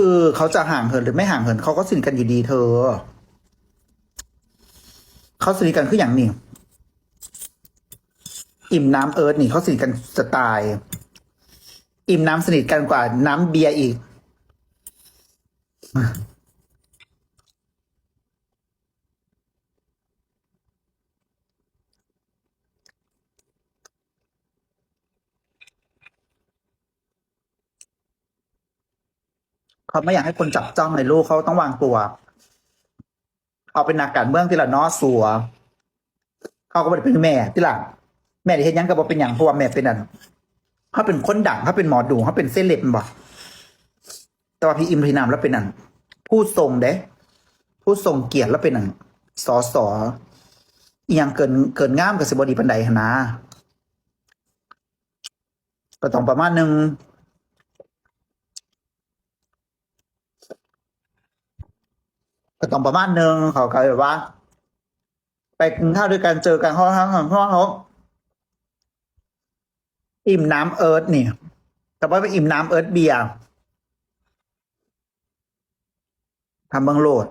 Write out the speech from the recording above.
คือเขาจะห่างเหินหรือไม่ห่างเหินเขาก็สนิทกันอยู่ดีเธอ เขาสนิทกันคืออย่างนี้ อิ่มน้ำเอิร์ธนี่เขาสนิทกันจะตาย อิ่มน้ำสนิทกันกว่าน้ำเบียร์อีก เขาไม่อยากให้คนจับจ้องเลยลูกเขาต้องวางตัวเขาเป็นนักการเมืองที่ละนอสัว เขาก็ไม่ได้เป็นแม่ที่ละแม่ที่เห็นยังก็บอกเป็นอย่างเพราะว่าแม่เป็นอันเขาเป็นคนดังเขาเป็นหมอดูเขาเป็นเส้นเล็บบ่แต่ว่าพี่อิมพีนามแล้วเป็นอันผู้ทรงเด้ผู้ทรงเกียรติแล้วเป็นอันสอสออียังเกินเกินง่ามกับสิบดีปันไดหนนะก็ต้องประมาณหนึ่ง ก็ต้องประมาณหนึ่งเขาก็แบบว่า ไปกินข้าวด้วยกันเจอกันเขาทั้งห้องห้องเขาอิ่มน้ำเอิร์ธนี่แต่ว่าไปอิ่มน้ำเอิร์ธเบียร์ทำเบังโหลด